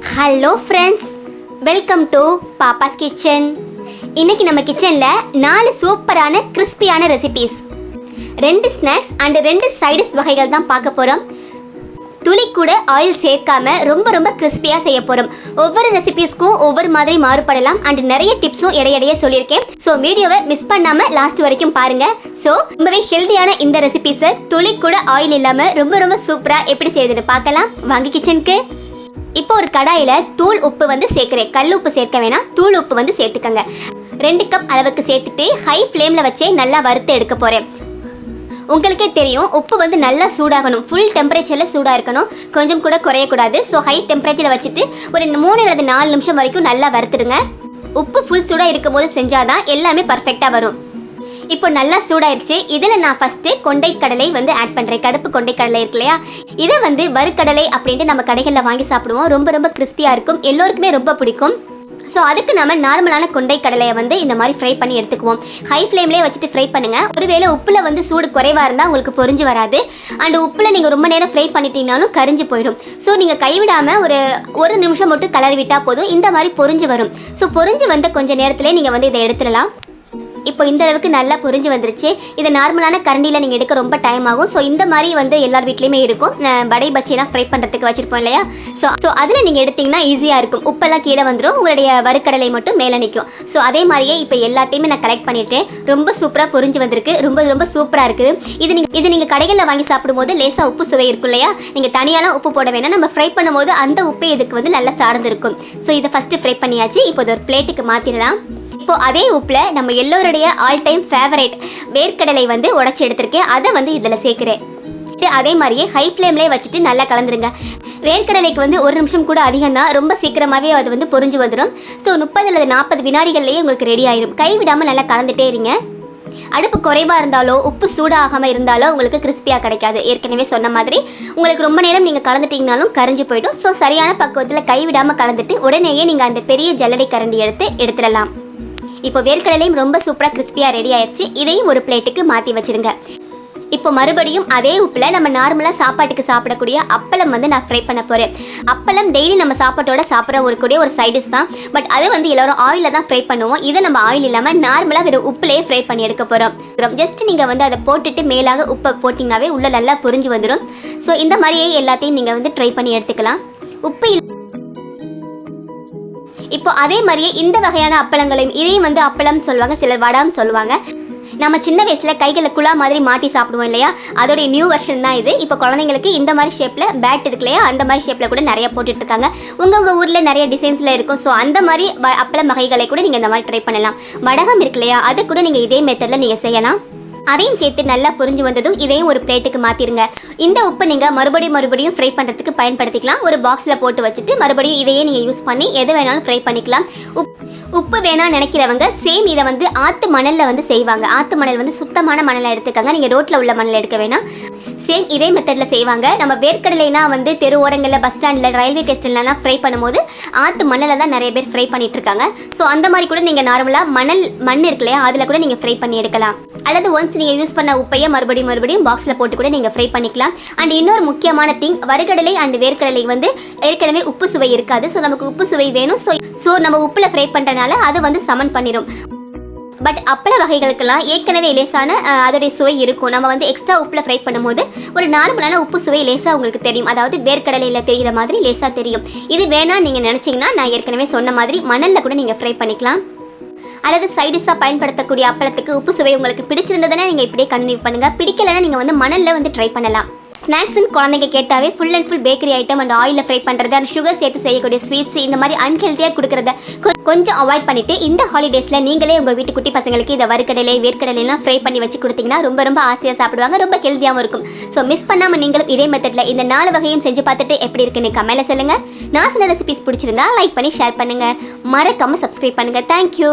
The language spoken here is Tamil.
Hello friends welcome to Pappa's kitchen இன்னைக்கு நம்ம கிச்சனில் நாலு சூப்பரான கிறிஸ்பியான ரெசிபீஸ் ரெண்டு ஸ்நாக்ஸ் அண்ட் ரெண்டு சைடிஸ் வகைகள் தான் பார்க்க போகிறோம் துளி கூட ஆயில் சேர்க்காம ரொம்ப ரொம்ப கிறிஸ்பியாக செய்ய போகிறோம் ஒவ்வொரு ரெசிபீஸ்க்கும் ஒவ்வொரு மாதிரி மாறுபடலாம். அண்ட் நிறைய டிப்ஸும் இடையிடையே சொல்லியிருக்கேன். ஸோ வீடியோவை மிஸ் பண்ணாம லாஸ்ட் வரைக்கும் பாருங்க. ஸோ ரொம்பவே ஹெல்தியான இந்த ரெசிபீஸை துளி கூட ஆயில் இல்லாமல் ரொம்ப ரொம்ப சூப்பராக எப்படி செய்யுதுன்னு பார்க்கலாம். வாங்க கிச்சனுக்கு இப்போ ஒரு கடாயில தூள் உப்பு வந்து சேர்க்கிறேன். கல் உப்பு சேர்க்க வேணாம். தூள் உப்பு வந்து சேர்த்துக்கங்க. ரெண்டு கப் அளவுக்கு சேர்த்துட்டு ஹை ஃப்ளேம்ல வச்சே நல்லா வறுத்து எடுக்க போறேன். உங்களுக்கே தெரியும் உப்பு வந்து நல்லா சூடாகணும். ஃபுல் டெம்பரேச்சரில் சூடாக இருக்கணும். கொஞ்சம் கூட குறையக்கூடாது. ஸோ ஹை டெம்பரேச்சரில் வச்சுட்டு ஒரு மூணு அல்லது நாலு நிமிஷம் வரைக்கும் நல்லா வறுத்துடுங்க. உப்பு ஃபுல் சூடாக இருக்கும் போது செஞ்சாதான் எல்லாமே பர்ஃபெக்டாக வரும். இப்போ நல்லா சூடாயிருச்சு. இதில் நான் ஃபஸ்ட்டு கொண்டை கடலை வந்து ஆட் பண்ணுறேன் கருப்பு கொண்டை கடலை இருக்கு இல்லையா? இதை வந்து வறுக்கடலை அப்படின்ட்டு நம்ம கடைகளில் வாங்கி சாப்பிடுவோம். ரொம்ப ரொம்ப கிறிஸ்பியாக இருக்கும். எல்லோருக்குமே ரொம்ப பிடிக்கும். ஸோ அதுக்கு நம்ம நார்மலான கொண்டை கடலையை வந்து இந்த மாதிரி ஃப்ரை பண்ணி எடுத்துக்குவோம். ஹை ஃப்ளேம்லேயே வச்சுட்டு ஃப்ரை பண்ணுங்க. ஒருவேளை உப்புல வந்து சூடு குறைவாக இருந்தால் உங்களுக்கு பொரிஞ்சு வராது. அண்ட் உப்புல நீங்கள் ரொம்ப நேரம் ஃப்ரை பண்ணிட்டீங்கனாலும் கரிஞ்சு போயிடும். ஸோ நீங்கள் கைவிடாமல் ஒரு ஒரு நிமிஷம் மட்டும் கலர் விட்டால் போதும். இந்த மாதிரி பொரிஞ்சு வரும். ஸோ பொரிஞ்சு வந்த கொஞ்ச நேரத்திலே நீங்கள் வந்து இதை எடுத்துடலாம். இப்போ இந்த அளவுக்கு நல்லா புரிஞ்சு வந்துருச்சு. இது நார்மலான கரண்டியில் நீங்கள் எடுக்க ரொம்ப டைம் ஆகும். ஸோ இந்த மாதிரி வந்து எல்லார் வீட்லேயுமே இருக்கும். வடை பச்சியெல்லாம் ஃப்ரை பண்ணுறதுக்கு வச்சுருப்போம் இல்லையா? ஸோ ஸோ அதில் நீங்கள் எடுத்தீங்கன்னா ஈஸியாக இருக்கும். உப்பெல்லாம் கீழே வந்துடும் உங்களுடைய வறுக்கடலை மட்டும் மேலே நிற்கும் ஸோ அதே மாதிரியே இப்போ எல்லாத்தையுமே நான் கலெக்ட் பண்ணிட்டேன். ரொம்ப சூப்பராக புரிஞ்சு வந்திருக்கு. ரொம்ப ரொம்ப சூப்பராக இருக்குது. இது நீங்கள் இது நீங்கள் கடைகளில் வாங்கி சாப்பிடும்போது லேசாக உப்பு சுவை இருக்கும் இல்லையா? நீங்கள் தனியாலாம் உப்பு போட வேணாம். நம்ம ஃப்ரை பண்ணும்போது அந்த உப்பே இதுக்கு வந்து நல்லா சார்ந்து இருக்கும் ஸோ இதை ஃபஸ்ட்டு ஃப்ரை பண்ணியாச்சு. இப்போ இது ஒரு பிளேட்டுக்கு மாற்றிடலாம் இப்போ அதே உப்புல நம்ம எல்லோருடைய ஆல் டைம் ஃபேவரேட் வேர்க்கடலை வந்து உடச்சி எடுத்திருக்கேன். அதை வந்து இதில் சேர்க்குறேன். அதே மாதிரியே ஹை ஃப்ளேம்லேயே வச்சுட்டு நல்லா கலந்துருங்க. வேர்க்கடலைக்கு வந்து ஒரு நிமிஷம் கூட அதிகம் தான் ரொம்ப சீக்கிரமாகவே அது வந்து பொறிஞ்சு வந்துடும் ஸோ முப்பது அல்லது நாற்பது வினாடிகள்லேயே உங்களுக்கு ரெடி ஆயிரும். கை விடாமல் நல்லா கலந்துட்டே இருங்க. அடுப்பு குறைவாக இருந்தாலோ உப்பு சூடாகாமல் இருந்தாலோ உங்களுக்கு கிறிஸ்பியாக கிடைக்காது. ஏற்கனவே சொன்ன மாதிரி. உங்களுக்கு ரொம்ப நேரம் நீங்கள் கலந்துட்டீங்கனாலும் கரைஞ்சு போயிடும். ஸோ சரியான பக்குவத்தில் கைவிடாமல் கலந்துட்டு உடனேயே நீங்கள் அந்த பெரிய ஜல்லடை கரண்டி எடுத்து எடுத்துடலாம். இப்போ வேர்க்கடலையும் ரொம்ப சூப்பராக கிறிஸ்பியாக ரெடி ஆயிடுச்சு இதையும் ஒரு பிளேட்டுக்கு மாற்றி வச்சிருங்க. இப்போ மறுபடியும் அதே உப்பில் நம்ம நார்மலாக சாப்பாட்டுக்கு சாப்பிடக்கூடிய அப்பளம் வந்து நான் ஃப்ரை பண்ண போகிறேன் அப்பளம் டெய்லி நம்ம சாப்பாட்டோட சாப்பிட்ற ஒரு கூடிய ஒரு சைடிஷ் தான். பட் அது வந்து எல்லோரும் ஆயிலில் தான் ஃப்ரை பண்ணுவோம். இதை நம்ம ஆயில் இல்லாமல் நார்மலாக வெறும் உப்புலேயே ஃப்ரை பண்ணி எடுக்க போகிறோம் ஜஸ்ட் நீங்கள் வந்து அதை போட்டுட்டு மேலாக உப்பை போட்டிங்கனாவே உள்ளே நல்லா புரிஞ்சு வந்துடும் ஸோ இந்த மாதிரியே எல்லாத்தையும் நீங்கள் வந்து ட்ரை பண்ணி எடுத்துக்கலாம். உப்பு இப்போ அதே மாதிரியே இந்த வகையான அப்பளங்களையும் இதையும் வந்து அப்பளம் சொல்லுவாங்க சிலர் வடான்னு சொல்லுவாங்க. நம்ம சின்ன வயசுல கைகளை குழா மாதிரி மாட்டி சாப்பிடுவோம் இல்லையா? அதோடைய நியூ வெர்ஷன் தான் இது. இப்போ குழந்தைங்களுக்கு இந்த மாதிரி ஷேப்ல பேட் இருக்கு இல்லையா? அந்த மாதிரி ஷேப்ல கூட நிறைய போட்டுட்டு இருக்காங்க உங்க ஊரில் ஊர்ல நிறைய டிசைன்ஸ்ல இருக்கும். ஸோ அந்த மாதிரி வ- அப்பளம் வகைகளை கூட நீங்க இந்த மாதிரி ட்ரை பண்ணலாம். வடகம் இருக்கு இல்லையா? அதை கூட நீங்க இதே மெத்தட்ல நீங்க செய்யலாம். அதையும் சேர்த்து நல்லா புரிஞ்சு வந்ததும் இதையும் ஒரு பிளேட்டுக்கு மாற்றிருங்க இந்த உப்பை நீங்கள் மறுபடியும் மறுபடியும் ஃப்ரை பண்ணுறதுக்கு பயன்படுத்திக்கலாம். ஒரு பாக்ஸில் போட்டு வச்சுட்டு மறுபடியும் இதையே நீங்கள் யூஸ் பண்ணி எது வேணாலும் ஃப்ரை பண்ணிக்கலாம். உப் உப்பு வேணாம் நினைக்கிறவங்க சேம் இதை வந்து ஆத்து மணல்ல வந்து செய்வாங்க. ஆத்து மணல் வந்து சுத்தமான மணலை எடுத்துக்கோங்க. நீங்கள் ரோட்டில் உள்ள மணல் எடுக்க வேணாம். சேம் இதே மெத்தடில் செய்வாங்க. நம்ம வேர்க்கடலைனா வந்து தெரு ஓரங்களில் பஸ் ஸ்டாண்டில் ரயில்வே ஸ்டேஷன்லலாம் ஃப்ரை பண்ணும்போது ஆற்று மணலில் தான் நிறைய பேர் ஃப்ரை பண்ணிட்டு இருக்காங்க. ஸோ அந்த மாதிரி கூட நீங்கள் நார்மலாக மணல் மண் இருக்கு இல்லையா? அதில் கூட நீங்கள் ஃப்ரை பண்ணி எடுக்கலாம். அல்லது ஒன்ஸ் நீங்க யூஸ் பண்ண உப்பையை மறுபடியும் மறுபடியும் பாக்ஸ்ல போட்டு கூட நீங்க ஃப்ரை பண்ணிக்கலாம். அண்ட் இன்னொரு முக்கியமான திங் வறுகடலை அண்ட் வேர்க்கடலை வந்து ஏற்கனவே உப்பு சுவை இருக்காது. ஸோ நமக்கு உப்பு சுவை வேணும். ஸோ ஸோ நம்ம உப்புல ஃப்ரை பண்றதுனால அது வந்து சமன் பண்ணிடும் பட் அப்பள வகைகளுக்கெல்லாம் ஏற்கனவே லேசான அதோடைய சுவை இருக்கும். நம்ம வந்து எக்ஸ்ட்ரா உப்புல ஃப்ரை பண்ணும்போது ஒரு நார்மலான உப்பு சுவை லேசா உங்களுக்கு தெரியும். அதாவது வேர்க்கடலையில தெரிகிற மாதிரி லேசா தெரியும். இது வேணாம் நீங்க நினைச்சீங்கன்னா நான் ஏற்கனவே சொன்ன மாதிரி மணல்ல கூட நீங்க ஃப்ரை பண்ணிக்கலாம். அல்லது சைடிஷாக பயன்படுத்தக்கூடிய அப்பளத்துக்கு உப்பு சுவை உங்களுக்கு பிடிச்சிருந்ததுன்னா நீங்கள் இப்படியே கண்டினியூ பண்ணுங்கள் பிடிக்கலைன்னா நீங்கள் வந்து மணல்ல வந்து ட்ரை பண்ணலாம். ஸ்நாக்ஸ்னு குழந்தைங்க கேட்டாவே full and full bakery item and ஆயிலில் ஃப்ரை பண்ணுறது அண்ட் சுகர் சேர்த்து செய்யக்கூடிய ஸ்வீட்ஸ் இந்த மாதிரி அன்ஹெல்த்தியாக கொடுக்குறத கொஞ்சம் அவாய்ட் பண்ணிவிட்டு இந்த ஹாலிடேஸில் நீங்களே உங்கள் வீட்டு குட்டி பசங்களுக்கு இதை வறுக்கடலை வேர்க்கடலைலாம் ஃப்ரை பண்ணி வச்சு கொடுத்தீங்கன்னா ரொம்ப ரொம்ப ஆசையாக சாப்பிடுவாங்க ரொம்ப ஹெல்த்தியாகவும் இருக்கும். ஸோ மிஸ் பண்ணாமல் நீங்களும் இதே மெத்தடில் இந்த நாலு வகையும் செஞ்சு பார்த்துட்டு எப்படி இருக்குன்னு கமெண்ட்ல சொல்லுங்கள் நான் சில ரெசிபிஸ் பிடிச்சிருந்தா லைக் பண்ணி ஷேர் பண்ணுங்கள் மறக்காமல் சப்ஸ்கிரைப் பண்ணுங்கள் தேங்க்யூ